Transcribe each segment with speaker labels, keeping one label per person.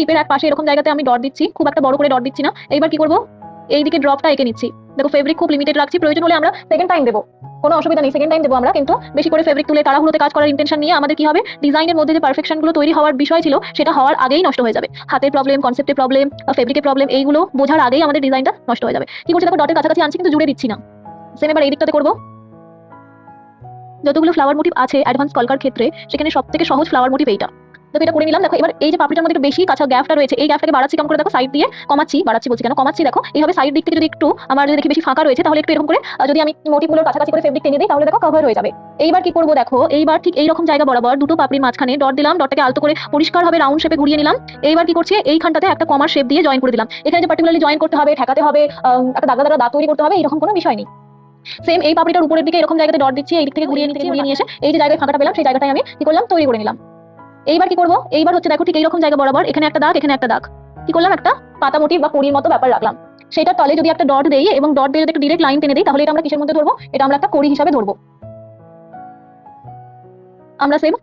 Speaker 1: টিপের এক পাশে এরকম জায়গাতে আমি ডট দিচ্ছি, খুব একটা বড় করে ডট দিচ্ছি না। এইবার কি করব? এইদিকে ড্রপটা এঁকে নিচ্ছি। দেখো ফেব্রিক খুব লিমিটেড রাখছি, প্রয়োজন হলে আমরা সেকেন্ড টাইম দেবো। কোনো অসুবিধা নেই সেকেন্ড টাইম দেবো আমরা, কিন্তু বেশি করে ফেব্রিক তুলে তাড়াহুড়োতে কাজ করার ইন্টেনশন নিয়ে আমাদের কি হবে? ডিজাইনের মধ্যে যে পারফেকশনগুলো তৈরি হওয়ার বিষয় ছিল, সেটা হওয়ার আগেই নষ্ট হয়ে যাবে। হাতের প্রবলেম কনসেপ্টের প্রবলেম ফেব্রিকের প্রবলেম এইগুলো বোঝার আগেই আমাদের ডিজাইনটা নষ্ট হয়ে যাবে। কি করছি দেখো ডটের কাছাকাছি আনছি, কিন্তু জুড়ে দিচ্ছি না। সেম এবার এই দিকটাতে করব। যতগুলো ফ্লাওয়ার মোটিভ আছে অ্যাডভান্স কলকার ক্ষেত্রে, সেখানে সব থেকে সহজ ফ্লাওয়ার মোটিভ এইটা। দেখো এটা করে নিলাম। দেখো, এবার এই যে পাপড়িটার মধ্যে একটু বেশি কাঁচা গ্যাপটা রয়েছে, এই গ্যাপটাকে বাড়াচ্ছি, কেমন করে দেখো সাইড দিয়ে কমাচ্ছি, বাড়াচ্ছি বলছি কেন? কমাচ্ছি দেখো, এইভাবে সাইড দিক থেকে যদি একটু আমার যদি দেখি বেশি ফাঁকা রয়েছে, তাহলে একটু এরকম করে যদি আমি মোটিভগুলোর কাছাকাছি করে ফেব্রিক টেনে দিই, তাহলে দেখো কভার হয়ে যাবে। এইবার কি করব দেখো, এইবার ঠিক এইরকম জায়গা বরাবর দুটো পাপড়ির মাঝখানে ডট দিলাম ডটটাকে আলতো করে পরিষ্কার হবে রাউন্ড শেপে ঘুরিয়ে নিলাম। এইবার কি করছি, এইখানটাতে একটা কমার শেপ দিয়ে জয়েন করে দিলাম। এখানে যে পার্টিকুলারলি জয়েন করতে হবে, ঠেকাতে হবে একটা দাগা দাগা দাঁত তৈরি করতে হবে এরকম কোনো বিষয় নেই। সেম এই পাপড়িটার উপরের দিকে এরকম জায়গাতে ডট দিচ্ছি, এই দিক থেকে ঘুরিয়ে নিচ্ছি ঘুরিয়ে নিয়ে এসে এই যে জায়গায় ফাঁকাটা পেলাম, সেই জায়গাটায় আমি কি করলাম, তৈরি করে নিলাম। এইবার কি করব? এইবার হচ্ছে দেখো ঠিক এইরকম জায়গা বরাবর, এখানে একটা দাগ, এখানে একটা দাগ। কি করলাম একটা? পাতা বা পুরীর মতো ব্যাপার রাখলাম। সেটার তলে যদি একটা ডট দেই এবং ডট দিয়ে যদি একটা ডিরেক্ট লাইন টেনে দিই, তাহলে এটা আমরা কিসের মধ্যে ধরবো? এটা আমরা একটা কড়ি হিসাবে ধরবো। আমরা সেম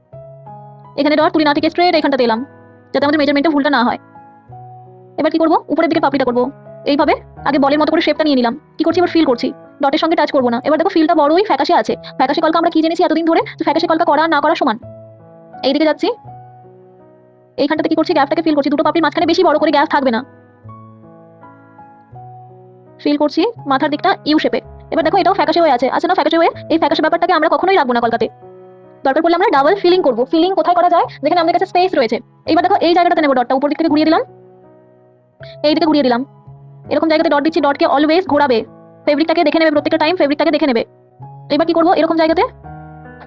Speaker 1: এখানে ডট তুলি না থেকে স্ট্রেট এখানটাতে এলাম, যাতে আমাদের মেজারমেন্টটা ভুলটা না হয়। এবার কি করব? উপরের দিকে পাপড়িটা করব। এইভাবে আগে বলের মতো করে শেপটা নিয়ে নিলাম। কি করছি? এবার ফিল করছি। ডটের সঙ্গে টাচ করব না। এবার দেখো ফিলটা বড়ই ফ্যাকাশে আছে। ফ্যাকাশে কলকা আমরা কি জেনেছি এতদিন ধরে? ফ্যাকাশে কলকা করা না করা সমান। এইদিকে যাচ্ছি। এইখানটাতে কি করছি? গ্যাপটাকে ফিল করছি। দুটো পাপড়ির মাঝখানে বেশি বড় করে গ্যাপ থাকবে না। ফিল করছি মাথার দিকটা ইউ শেপে এবার দেখো এটাও ফ্যাকাশে হয়ে আছে। আছে না, ফ্যাকাশে হয়ে এই ফ্যাকাশে ব্যাপারটাকে আমরা কখনোই রাখব না কলকাতে দরকার পড়লে আমরা ডাবল ফিলিং করব। ফিলিং কোথায় করা যায়? যেখানে আমাদের কাছে স্পেস রয়েছে। এইবার দেখো এই জায়গাটাতে নেব ডটটা উপর দিক থেকে ঘুরিয়ে দিলাম। এই দিকে ঘুরিয়ে দিলাম। এরকম জায়গাতে ডট দিচ্ছি। ডটকে অলওয়েজ ঘোরাবে। ফেব্রিকটাকে দেখে নেবে প্রত্যেকটা টাইম ফেব্রিকটাকে দেখে নেবে। এবার কি করব? এরকম জায়গাতে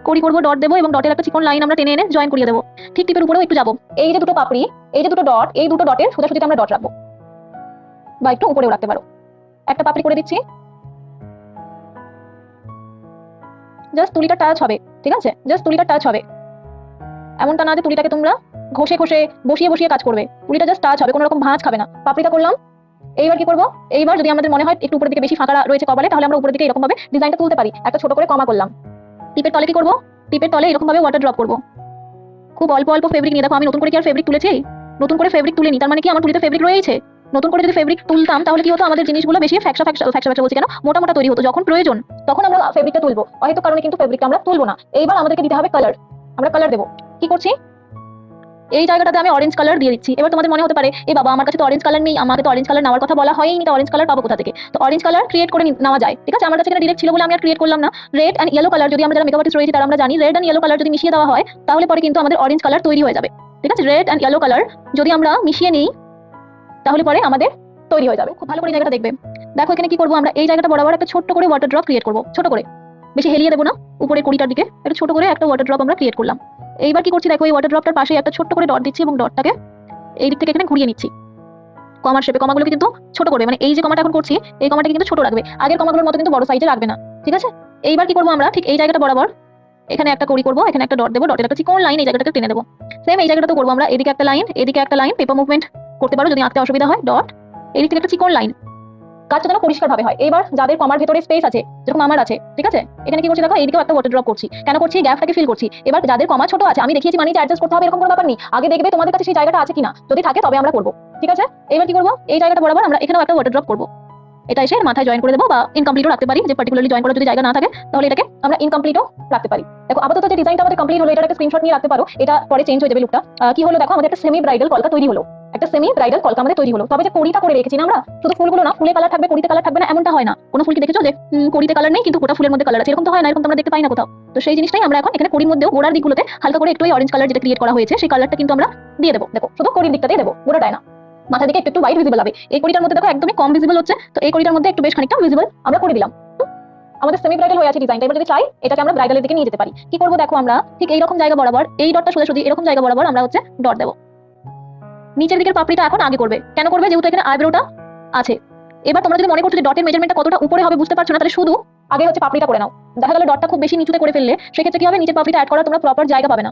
Speaker 1: করি করব ডট দেবো এবং ডটের একটা চিকন লাইন আমরা টেনে এনে জয়েন করিয়ে দেবো। ঠিক টিপের উপরেও একটু যাব। এই যে দুটো পাপড়ি, এই যে দুটো ডট এই দুটো ডটের সোজাসুজিতে আমরা ডট রাখব। বা একটু উপরেও রাখতে পারো। একটা পাপড়ি করে দিচ্ছি। জাস্ট তুলিটা টাচ হবে, ঠিক আছে? জাস্ট তুলিটা টাচ হবে। এমনটা না যে তুলিটাকে তোমরা ঘষে ঘষে বসিয়ে বসিয়ে কাজ করবে। তুলিটা জাস্ট টাচ হবে, কোনো রকম ভাঁজ খাবে না। পাপড়িটা করলাম। এইবার কি করব? এইবার যদি আমাদের মনে হয় একটু উপরের দিকে বেশি ফাঁকা রয়েছে কপালে, তাহলে আমরা উপরের দিকে এরকম ভাবে ডিজাইনটা তুলতে পারি। একটা ছোট করে কমা করলাম। টিপের তলে কি করব? টিপের তলে এরকম ভাবে ওয়াটার ড্রপ করব। খুব অল্প অল্প ফেব্রিক নিয়ে দেখো, আমি নতুন করে কি আর ফেব্রিক তুলেছি? নতুন করে ফেব্রিক তুলিনি, তার মানে কি আমার তুলিতে ফেব্রিক রয়েছে? নতুন করে যদি ফেব্রিক তুলতাম, তাহলে কি হতো? আমাদের জিনিসগুলো বেশি ফ্যাকশা ফ্যাকশা ফ্যাকশা ফ্যাকশা বলছি কেন? মোটা মোটা তৈরি হতো, যখন প্রয়োজন, তখন আমরা ফেব্রিকটা তুলবো। হয়তো কারণে কিন্তু ফেব্রিকটা আমরা তুলবো না। এইবার আমাদেরকে দিতে হবে কালার আমরা কালার দেবো। কি করছি? এই জায়গাটাতে আমি অরেঞ্জ কালার দিয়ে দিচ্ছি। এবার তোমাদের মনে হতে পারে এই বাবা, আমার কাছে তো অরেঞ্জ কালার নেই, আমাকে তো অরেঞ্জ কালার নেওয়ার কথা বলা হয়নি তো অরেঞ্জ কালার পাবো কোথা থেকে? তো অরেঞ্জ কালার ক্রিয়েট করে নেওয়া যায়। ঠিক আছে? আমার কাছে এখানে ডিরেক্ট ছিল বলে আমি আর ক্রিয়েট করলাম না। রেড অ্যান্ড ইয়েলো কালার যদি আমরা যারা মেকআপ আর্টিস্ট রয়েছি তারা আমরা জানি রেড অ্যান্ড ইয়েলো কালার যদি মিশিয়ে দেওয়া হয়, তাহলে পরে কিন্তু আমাদের অরেঞ্জ কালার তৈরি হয়ে যাবে। ঠিক আছে? রেড অ্যান্ড ইয়েলো কালার যদি আমরা মিশিয়ে নিই, তাহলে পরে আমাদের তৈরি হয়ে যাবে। খুব ভালো করে জায়গাটা দেখবে। দেখো, এখানে কি করব আমরা? এই জায়গাটা বরাবর একটা ছোট্ট করে ওয়াটার ড্রপ ক্রিয়েট করব। ছোট করে। বেশি হেলিয়ে দেবো না। উপরে কুড়িটার দিকে একটা ছোট করে একটা ওয়াটার ড্রপ আমরা ক্রিয়েট করলাম। এইবার কি করছি দেখো, এই ওয়াটার ড্রপটার পাশে একটা ছোট্ট করে ডট দিচ্ছি এবং ডটটাকে এই দিক থেকে এখানে ঘুরিয়ে নিচ্ছি। কমার শেপে, কমাগুলোকে কিন্তু ছোট করবে। মানে এই যে কমাটা এখন করছি, এই কমাটাকে কিন্তু ছোট রাখবে। আগের কমাগুলোর মতো কিন্তু বড় সাইজে রাখবে না, ঠিক আছে? এইবার কি করব আমরা? ঠিক এই জায়গাটা বরাবর এখানে একটা করি করব, এখানে একটা ডট দেবো ডটের একটা চিকন লাইন এই জায়গাটাকে টেনে দেবো। সেম এই জায়গাটা তো করব আমরা। এদিকে একটা লাইন এদিকে একটা লাইন পেপার মুভমেন্ট করতে পারো যদি আঁকতে অসুবিধা হয় ডট এদিক থেকে একটা চিকন লাইন কাজটা যেন পরিষ্কার ভাবে হয়। এবার যাদের কমার ভেতরে স্পেস আছে, যেরকম আমার আছে, ঠিক আছে? এখানে কি করছি দেখো? এইদিকেও একটা ওয়াটার ড্রপ করছি। কেন করছি? গ্যাপটাকে ফিল করছি। এবার যাদের কমা ছোট আছে, আমি দেখিয়েছি মানে অ্যাডজাস্ট করতে হবে, এরকম কোনো ব্যাপার নেই। আগে দেখবে তোমাদের কাছে সেই জায়গাটা আছে কিনা। যদি থাকে, তবে আমরা করব। ঠিক আছে? এবার কি করব? এই জায়গাটা বরাবর আমরা এখানেও একটা ওয়াটার ড্রপ করব। এটা এসে মাথায় জয়েন করে দেবো বা ইনকমপ্লিটও রাখতে পারি। যে পার্টিকুলারলি জয়েন করার যদি জায়গা না থাকে, তাহলে এটাকে আমরা ইনকমপ্লিটও রাখতে পারি। দেখো, আপাতত যে ডিজাইনটা আমাদের কমপ্লিট হলো এটা একটা স্ক্রিনশট নিয়ে রাখতে পারো। এটা পরে চেঞ্জ হয়ে যাবে লুকটা কি হলো দেখো? আমাদের একটা সেমি ব্রাইডাল কলকা তৈরি হলো। একটা সেমি ব্রাইডাল কলকা আমাদের তৈরি হলো। তবে যে কড়িটা করে রেখেছি আমরা, শুধু ফুলগুলো না, ফুলে কালার থাকবে, কড়িতে কালার থাকবে না, এমনটা হয় না। কোনো ফুল কি দেখেছ যে কড়িতে কালার নেই, কিন্তু গোটা ফুলের মধ্যে কালার আছে? এরকম তো হয় না, এরকম আমরা দেখতে পাই না কোথাও। তো সেই জিনিসটাই আমরা এখন এখানে কড়ির মধ্যেও, গোড়ার দিকগুলোতে হালকা করে একটু অরেঞ্জ কালার যেটা ক্রিয়েট করা হয়েছে, সেই কালারটা কিন্তু আমরা দিয়ে দেবো। দেখো, শুধু কড়ির দিকটাতেই দেবো গোড়াটায় না। মাথা দিকে একটু হোয়াইট ভিজিবল হবে। এই কড়িটার মধ্যে দেখো একদমই কম ভিজিবল হচ্ছে, তো এই কড়িটার মধ্যে একটু বেশ খানিকটা ভিজিবল আমরা করে দিলাম। আমাদের সেমি ব্রাইডাল হয়ে আছে ডিজাইনটা এবার যদি চাই, এটাকে আমরা ব্রাইডালের দিকে নিয়ে যেতে পারি। কি করব দেখো আমরা? ঠিক এইরকম জায়গা বরাবর, এই ডটটা সোজাসুজি এরকম জায়গা বরাবর আমরা হচ্ছে ডট দেবো। নিচের দিকের পাপড়িটা এখন আগে করবে। কেন করবে? যেহেতু এখানে আইব্রোটা আছে। এবার তোমরা যদি মনে করছ যে ডটের মেজারমেন্টটা কতটা উপরে হবে বুঝতে পারছ না, তাহলে শুধু আগে হচ্ছে পাপড়িটা করে নাও। দেখা গেল ডটটা খুব বেশি নিচুতে করে ফেললে, সেক্ষেত্রে কি হবে? নিচের পাপড়িটা অ্যাড করা তোমরা প্রপার জায়গা পাবে না।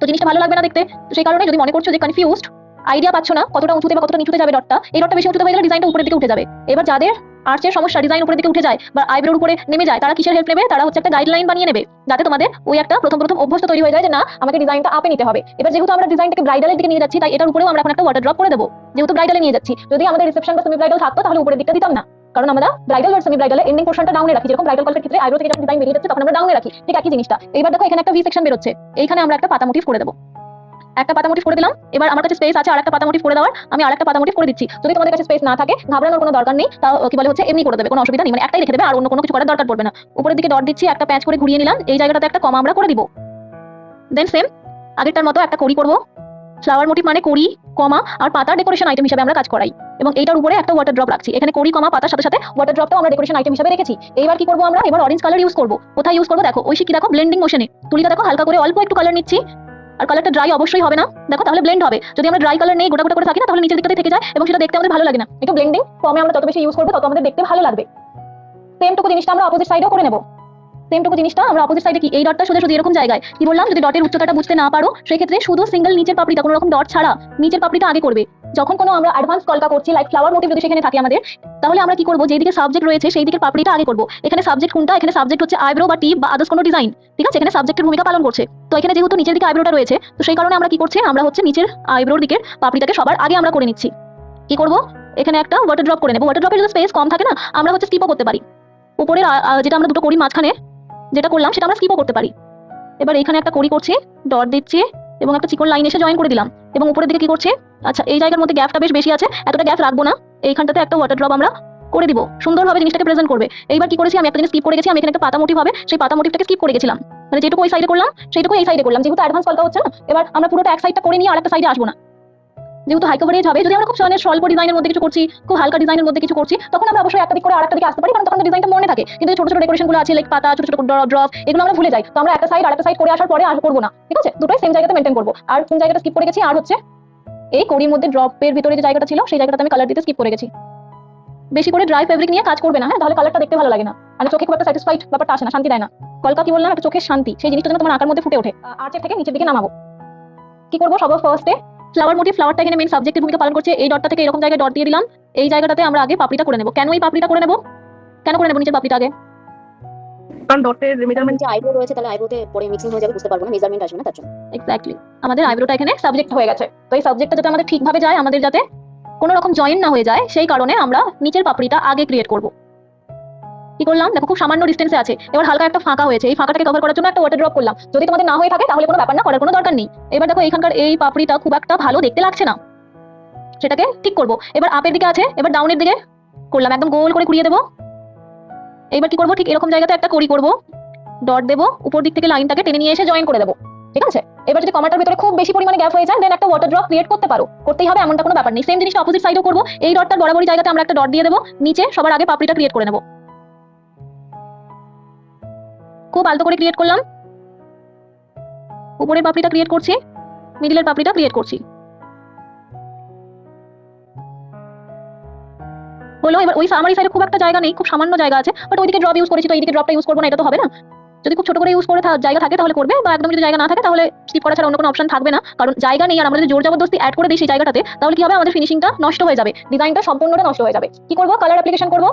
Speaker 1: তো জিনিসটা ভালো লাগবে না দেখতে। সেই কারণে যদি মনে করছ যে কনফিউজড আইডিয়া পাচ্ছ না কতটা উঁচুতে বা কতটা নিচুতে যাবে ডটটা, এই ডটটা বেশি উঁচুতে হয়ে গেলে ডিজাইনটা উপরের দিকে উঠে যাবে। এবার যাদের আর্চের সমস্যা ডিজাইন উপরের দিকে উঠে যায় বা আইব্রোর উপরে নেমে যায়, তারা কিসের হেল্প নেবে? তারা হচ্ছে একটা গাইডলাইন বানিয়ে নেবে, যাতে তোমাদের ওই একটা প্রথম প্রথম অভ্যস্ত তৈরি হয়ে যায় যে, না, আমাকে ডিজাইনটা আপে নিতে হবে। এবার যেহেতু আমরা ডিজাইনটাকে ব্রাইডালের দিকে নিয়ে যাচ্ছি, তাই এটার উপরেও আমরা এখন একটা ওয়াটার ড্রপ করে দেবো। যেহেতু ব্রাইডালে নিয়ে যাচ্ছি, যদি আমাদের রিসেপশন বা সেমি ব্রাইডাল থাকতো, তাহলে উপরের দিকটা দিতাম না। কারণ আমরা ব্রাইডাল আর সেমি ব্রাইডালে এন্ডিং পোর্শনটা ডাউনে রাখি। যেরকম ব্রাইডাল কলের ক্ষেত্রে আইব্রো থেকে যখন ডিজাইন বেরিয়ে যাচ্ছে, তখন আমরা ডাউনে রাখি। ঠিক একই জিনিসটা। এবার দেখো এখানে একটা ভি সেকশন বেরোচ্ছে। এইখানে আমরা একটা পাতা মোটিভ করে দেবো। একটা পাতা মোটিভ করে দিলাম। এবার আমার কাছে স্পেস আছে আর একটা পাতা মোটিভ করে দেওয়ার। আমি আর একটা পাতা মোটিভ করে দিচ্ছি। যদি তোমাদের কাছে স্পেস না থাকে, ঘাবড়ানোর কোনো দরকার নেই, তাও কি বলে হচ্ছে, এমনি করে দেবে, কোনো অসুবিধা নেই। মানে একটাই লিখে দেবে, আর অন্য কোনো কিছু করার দরকার পড়বে না। উপরের দিকে ডট দিচ্ছি, একটা প্যাচ করে ঘুরিয়ে নিলাম, এই জায়গাটাতে একটা কমা আমরা করে দিব। দেন সেম আগেরটার মতো একটা কড়ি করব। ফ্লাওয়ার মোটিভ মানে কড়ি কমা আর পাতার ডেকোরেশন আইটেম হিসেবে আমরা কাজ করাই। এবং এইটার উপরে একটা ওয়াটার ড্রপ রাখছি। এখানে কড়ি কমা পাতার সাথে সাথে ওয়াটার ড্রপটাও আমরা ডেকোরেশন আইটেম হিসেবে রেখেছি। এবার কি করব আমরা? এবার অরেঞ্জ কালার ইউজ করব। কোথায় ইউজ করব? দেখো, ওই কি দেখো ব্লেন্ডিং মোশনে তুলিটা দেখো, হালকা করে অল্প একটু কালার নিচ্ছি। আর কালারটা ড্রাই অবশ্যই হবে না। দেখো, তাহলে ব্লেন্ড হবে। যদি আমরা ড্রাই কালার নেই, গোটা গোটা করে থাকি না তাহলে নিচের দিকটাতে থেকে যায় এবং সেটা দেখতে আমাদের ভালো লাগে না। একটু ব্লেন্ডিং ফর্মে আমরা যত বেশি ইউজ করব, তত আমাদের দেখতে ভালো লাগবে। সেম টুকু জিনিসটা আমরা অপোজিট সাইডেও করে নেব। সেম টুকু জিনিসটা আমরা অপোজিট সাইডে কি? এই ডটটা শুধু শুধু এরকম জায়গায়। কি বললাম? যদি ডটের উচ্চতাটা বুঝতে না পারো, সেক্ষেত্রে শুধু সিঙ্গেল নিচের পাপড়িটা, কোনো রকম ডট ছাড়া নিচের পাপড়িটা আগে করবে। যখন কোনো আমরা অ্যাডভান্স কলকা করছি লাইক ফ্লাওয়ার মোটিভ যদি সেখানে থাকে আমাদের, তাহলে আমরা কি করব? যেদিকে সাবজেক্ট রয়েছে সেই দিকের পাপড়িটা আগে করব। এখানে সাবজেক্ট কোনটা? এখানে সাবজেক্ট হচ্ছে আইব্রো বা টিপ বা আদার্স কোনো ডিজাইন ঠিক আছে? এখানে সাবজেক্টের ভূমিকা পালন করছে। তো এখানে যেহেতু নিচের দিকে আইব্রোটা রয়েছে, তো সেই কারণে আমরা কি করছি? আমরা হচ্ছে নিচের আইব্রোর দিকের পাপড়িটাকে সবার আগে আমরা করে নিচ্ছি। কি করব? এখানে একটা ওয়াটার ড্রপ করে নেব। ওয়াটার ড্রপের যদি স্পেস কম থাকে না, আমরা হচ্ছে স্কিপও করতে পারি। উপরের যেটা আমরা দুটো করি মাঝখানে যেটা করলাম, সেটা আমরা স্কিপও করতে পারি। এবার এখানে একটা করি করছি ডট দিচ্ছি এবং একটা চিকন লাইন এসে জয়েন করে দিলাম। এবং উপরের দিকে কি করছে? আচ্ছা এই জায়গার মধ্যে গ্যাপটা বেশ বেশি আছে, এতটা গ্যাপ রাখব না। এইখানটাতে একটা ওয়াটার ড্রপ আমরা করে দিব। সুন্দরভাবে জিনিসটাকে প্রেজেন্ট করবে। এইবার কি করেছি, আমি একটা জিনিস স্কিপ করে গেছি, আমি এখানে একটা পাতা মোটিভ হবে, সেই পাতা মোটিভটাকে স্কিপ করে গেছিলাম। মানে যেটুকু ওই সাইডে করলাম, সেইটুকু এই সাইডে করলাম। যেহেতু অ্যাডভান্স কলকা হচ্ছে না, এবার আমরা পুরোটা এক সাইডটা করে নিয়ে আর একটা সাইডে আসব না। যেহেতু হাই কভারেজ হবে, যদি আমরা খুব সহজে স্বল্প ডিজাইনের মধ্যে কিছু করছি, খুব হালকা ডিজাইনের মধ্যে কিছু করছি, তখন আমরা অবশ্যই একটা দিক করে আরেকটা দিকে আসতে পারি, কারণ তখন ডিজাইনটা মনে থাকে। কিন্তু ছোট ছোট ডেকোরেশনগুলো আছে লাইক পাতা, ছোট ছোট ড্রপ এগুলো আমরা ভুলে যাই। তো আমরা একটা সাইড আরেকটা সাইড করে আসার পরে আর করব না, ঠিক আছে? দুটোই সেম জায়গাতে মেনটেন করব। আর কোন জায়গাটা স্কিপ করে গেছি, আর হচ্ছে এই কড়ির মধ্যে ড্রপের ভিতরে যে জায়গাটা ছিল, সেই জায়গাটাতে আমি কালার দিতে স্কিপ করে গেছি। বেশি করে ড্রাই ফেব্রিক নিয়ে কাজ করবে না হ্যাঁ? তাহলে কালারটা দেখতে ভালো লাগে না। মানে চোখে খুব একটা স্যাটিসফাইড ব্যাপারটা আসে না, শান্তি দেয় না। কলকা কি বললাম, একটা চোখের শান্তি, সেই জিনিসটা যেন তোমার আঁকার মধ্যে ফুটে ওঠে। আর্চের থেকে নিচের দিকে নামাবো। কি করব? সবার ফার্স্টে ফ্লাওয়ার মোটিভ ফ্লাওয়ারটা এখানে মেন সাবজেক্টের ভূমিকা পালন করছে। এই ডটটা থেকে এরকম জায়গায় ডট দিয়ে দিলাম। এই জায়গাটাতে আমরা আগে পাপড়িটা করে নেব। কেন এই পাপড়িটা করে নেব? কেন করে নেব নিচের পাপড়িটা আগে?
Speaker 2: কারণ ডটের মেজারমেন্ট
Speaker 3: যে আইব্রো রয়েছে তাহলে আইব্রোতে পরে মিক্সিং হয়ে যাবে বুঝতে পারব না মেজারমেন্ট আসবে না তার জন্য।
Speaker 1: এক্স্যাক্টলি আমাদের আইব্রোটা এখানে সাবজেক্ট হয়ে গেছে। তো এই সাবজেক্টটা যাতে আমাদের ঠিকভাবে যায় আমাদের যাতে কোনো রকম জয়েন না হয়ে যায় সেই কারণে আমরা নিচের পাপড়িটা আগে ক্রিয়েট করব। কি করলাম? দেখো, খুব সামান্য ডিস্টেন্সে আছে। এবার হালকা একটা ফাঁকা হয়েছে। এই ফাঁকাটাকে কভার করার জন্য একটা ওয়াটার ড্রপ করলাম। যদি তোমাদের না হয়ে থাকে, তাহলে কোনো ব্যাপার না, করার কোনো দরকার নেই। এবার দেখো এইখানকার এই পাপড়িটা খুব একটা ভালো দেখতে লাগছে না। সেটাকে ঠিক করব। এবার আপের দিকে আছে, এবার ডাউনের দিকে করলাম। একদম গোল করে ঘুরিয়ে দেবো। এবার কি করব? ঠিক এরকম জায়গাতে একটা করি করব। ডট দেবো, উপর দিক থেকে লাইনটাকে টেনে নিয়ে এসে জয়েন করে দেবো। ঠিক আছে? এবার যদি কমাটার ভিতরে খুব বেশি পরিমাণে গ্যাপ হয়ে যায় দেন একটা ওয়াটার ড্রপ ক্রিয়েট করতে পারো। করতেই হবে, এমনটা কোনো ব্যাপার নেই। সেম জিনিসটা অপোজিট সাইডেও করব। এই ডটটার বরাবরই জায়গাতে আমরা একটা ডট দিয়ে দেবো। নিচে সবার আগে পাপড়িটা ক্রিয়েট করে নেব। খুব আলতো করে ক্রিয়েট করলাম। উপরের পাপড়িটা ক্রিয়েট করছি মিডিলের পাপড়িটা ক্রিয়েট করছি। হলো, এবার ওই আমার সাইডে খুব একটা জায়গা নেই, খুব সামান্য জায়গা আছে বাট ওইদিকে ড্রপ ইউজ করেছি তো এইদিকে ড্রপটা ইউজ করব না, এটা তো হবে না। যদি খুব ছোট করে ইউজ করে জায়গা থাকে তাহলে করবে, বা একদম যদি জায়গা না থাকে তাহলে স্কিপ করা ছাড়া অন্য কোনো অপশন থাকবে না। কারণ জায়গা নেই আর আমরা যদি জোর জবরদস্তি অ্যাড করে দিই সেই জায়গাটাতে, তাহলে কি হবে? আমাদের ফিনিশিংটা নষ্ট হয়ে যাবে ডিজাইনটা সম্পূর্ণটা নষ্ট হয়ে যাবে। কি করব? কালার অ্যাপ্লিকেশন করব।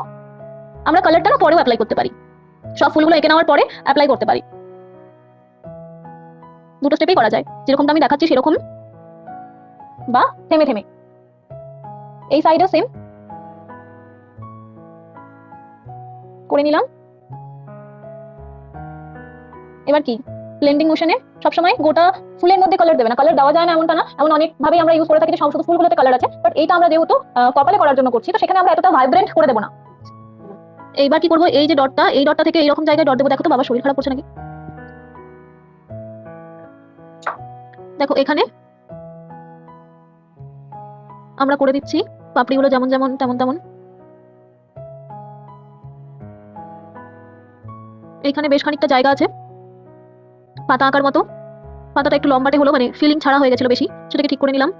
Speaker 1: আমরা কালারটা না পরেও অ্যাপ্লাই করতে পারি। সব ফুলগুলো এঁকে নেওয়ার পরে অ্যাপ্লাই করতে পারি। দুটো স্টেপেই করা যায়। যেরকমটা আমি দেখাচ্ছি সেরকম বা থেমে থেমে। এই সাইডও সেম করে নিলাম। এবার কি? ব্লেন্ডিং মোশনে সবসময় গোটা ফুলের মধ্যে কালার দেবে না। কালার দেওয়া যায় না এমনটা না। এমন অনেকভাবে আমরা ইউজ করে থাকি যে শুধু ফুলগুলোতে কালার আছে। বাট এইটা আমরা যেহেতু কপালে করার জন্য করছি, তো সেখানে আমরা এতটা ভাইব্রেন্ট করে দেবো না। এইবার কি করব? এই যে ডটটা, এই ডটটা থেকে এইরকম জায়গায় ডট দেবো? দেখো তো, বাবা, শরীর খারাপ করছে নাকি? দেখো, এখানে আমরা করে দিচ্ছি। পাপড়িগুলো যেমন যেমন, তেমন তেমন। এখানে বেশ খানিকটা জায়গা আছে। পাতা আঁকার মতো। পাতাটা একটু লম্বাটে হলো মানে ফিলিং ছাড়া হয়ে গেছিল বেশি। সেটাকে ঠিক করে নিলাম।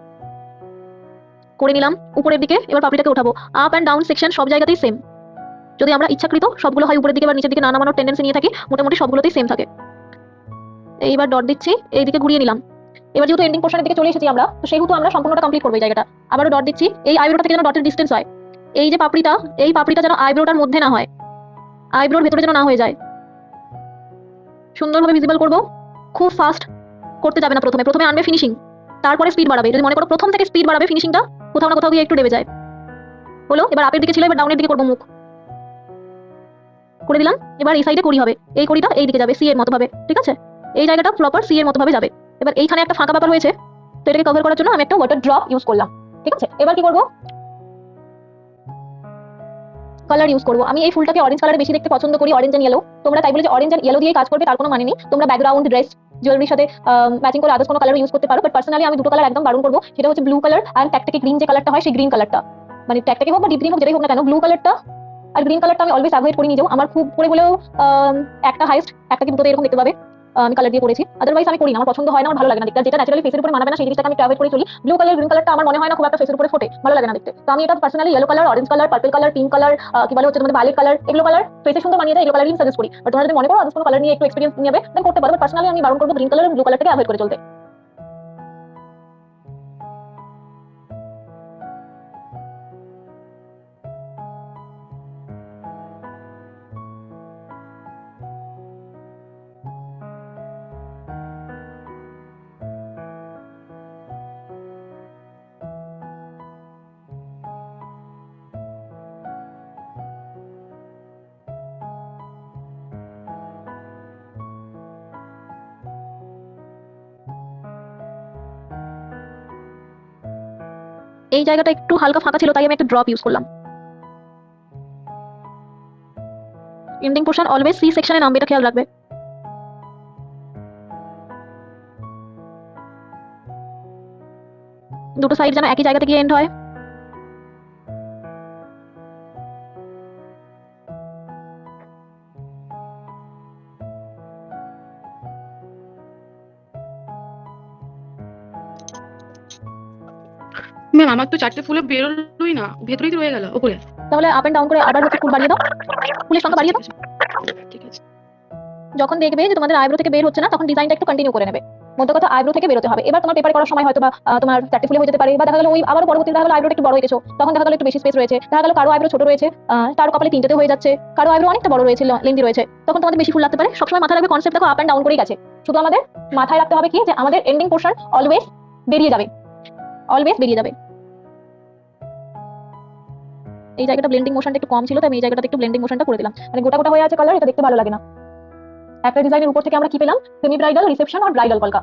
Speaker 1: করে নিলাম। উপরের দিকে এবার পাপড়িটাকে উঠাবো আপ অ্যান্ড ডাউন সেকশন সব জায়গাতেই সেম যদি আমরা ইচ্ছাকৃত সবগুলো হয় উপরের দিকে বা নিচের দিকে না নামানোর টেন্ডেন্সি নিয়ে থাকি, মোটামুটি সবগুলোতেই সেম থাকে। এইবার ডট দিচ্ছি, এইদিকে ঘুরিয়ে নিলাম। এবার যেহেতু এন্ডিং পোর্শনের দিকে চলে এসেছি আমরা, তো সেহেতু আমরা সম্পূর্ণটা কমপ্লিট করব এই জায়গাটা। আবারও ডট দিচ্ছি, এই আইব্রোটা থেকে যেন ডটের ডিস্টেন্স হয়। এই যে পাপড়িটা, এই পাপড়িটা যেন আইব্রোটার মধ্যে না হয়। আইব্রোর ভেতরে যেন না হয়ে যায়। সুন্দরভাবে ভিজিবল করব। খুব ফাস্ট করতে যাবে না প্রথমে। প্রথমে আনবে ফিনিশিং তারপরে স্পিড বাড়াবে। যদি মনে করো প্রথম থেকে স্পিড বাড়াবে ফিনিশিংটা কোথাও না কোথাও গিয়ে একটু ডেবে যায়। হলো? এবার আপের দিকে ছিল, এবার ডাউনের দিকে করব মুখ। করে দিলাম। এবার এই সাইডে করি হবে। এই কড়িটা এই দিকে যাবে সি এর মতো ভাবে ঠিক আছে? এই জায়গাটা প্রপার সি এর মতো ভাবে যাবে। এবার এইখানে একটা ফাঁকা ব্যাপার হয়েছে তো এটাকে কভার করার জন্য আমি একটা ওয়াটার ড্রপ ইউজ করলাম, ঠিক আছে? এবার কি করব? কালার ইউজ করব। আমি এই ফুলটাকে অরেঞ্জ কালার বেশি দেখতে পছন্দ করি অরেঞ্জ এন্ড ইয়েলো তোমরা তাই বলে যে অরেঞ্জ এন্ড ইয়েলো দিয়ে কাজ করবে, তার কোনো মানে নেই। তোমরা ব্যাকগ্রাউন্ড ড্রেস জুয়েলারির সাথে ম্যাচিং করে আদার্স কোনো কালার ইউজ করতে পারো। বাট পার্সোনালি আমি দুটো কালার একদম বারণ করব। সেটা হচ্ছে ব্লু কালার আর ট্যাকটাকে গ্রিন যে কালারটা হয়, সেই গ্রিন কালারটা মানে ট্যাকটাকে হোক বা ডিপ গ্রিন হোক, যেটাই হোক না কেন ব্লু কালারটা আর গ্রিন কালারটা আমি অলওয়েজ অ্যাভয়েড করি নিজেও আমার খুব করে বলেও একটা হাইস্ট একটা কি দুটো এরকম দেখতে পাবে। আমি কালার দিয়ে করেছি আদারওয়াইজ আমি করি না আমার পছন্দ হয় না, আমার ভালো লাগে না দেখতে। যেটা ন্যাচারালি ফেসের উপরে মানাবে না, সেই জিনিসটাকে আমি ট্রাভেল করে চলি। ব্লু কালার গ্রিন কালারটা আমার মনে হয় না খুব একটা ফেসের উপরে ফোটে, ভালো লাগে না দেখতে। তো আমি এটা personally yellow colour orange colour purple colour pink colour কি বলে হচ্ছে তোমাদের ভায়োলেট কালার এগুলো কালার ফেসে সুন্দর বানিয়ে দেয়, এগুলো কালারই সাজেস্ট করি। আর তোমরা যদি মনে করো আদার্স কোনো কালার নিয়ে একটু এক্সপিরিয়েন্স নেবে দেন করতে পারো। পার্সোনালি আমি বারণ করব গ্রিন কালার ব্লু কালারটাকে অ্যাভয়েড করে চলতে। এই জায়গাটা একটু হালকা ফাঁকা ছিল, তাই আমি একটা ড্রপ ইউজ করলাম। এন্ডিং পোর্শন অলওয়েজ সি সেকশনে নামবে, এটা খেয়াল রাখবে। দুটো সাইড যেন একই জায়গাতে গিয়ে এন্ড হয়।
Speaker 2: ম্যাম আমার তো চারটে ফুলে বেরোলোই না ভেতরেই তো রয়ে গেল ওপরে
Speaker 1: তাহলে আপ এন্ড ডাউন করে আবার হচ্ছে ফুল বাড়িয়ে দাও। ফুলের সংখ্যা বাড়িয়ে দাও।
Speaker 2: ঠিক আছে।
Speaker 1: যখন দেখবে যে তোমাদের আইব্রো থেকে বের হচ্ছে না তখন ডিজাইনটা একটু কন্টিনিউ করে নেবে। মধ্যে কথা আইব্রো থেকে বেরোতে হবে। এবার তোমার পেপার করার সময় হয়তো বা তোমার চারটে ফুলে হয়ে যেতে পারে বা দেখা গেলো ওই আবার পরবর্তী দেখা গেলো আইব্রোটা একটু বড় হয়ে গেছো। তখন দেখা গেলো একটু বেশি স্পেস রয়েছে। দেখা গেলো কারও আইব্রো ছোট রয়েছে কারও কপালে তিনটেতে হয়ে যাচ্ছে। কারও আইব্রো অনেকটা বড় রয়েছে লেন্দি রয়েছে। তখন তোমাদের বেশি ফুল লাগতে পারে। সবসময় মাথায় রাখবে কনসেপ্ট দেখো আপ এন্ড ডাউন করেই গেছে। শুধু আমাদের মাথায় রাখতে হবে কি? যে আমাদের এন্ডিং পোর্শন অলওয়েজ বেরিয়ে যাবে। অলওয়েজ বেরিয়ে যাবে। এই জায়গাটা ব্লেন্ডিং মোশনটা একটু কম ছিল, তাই আমি এই জায়গাটাতে একটু ব্লেন্ডিং মোশনটা করে দিলাম। মানে গোটা গোটা হয়ে আছে কালার এটা দেখতে ভালো লাগে না। একটা ডিজাইনের উপর থেকে আমরা কি পেলাম? সেমি ব্রাইডাল রিসেপশন আর ব্রাইডাল কলকা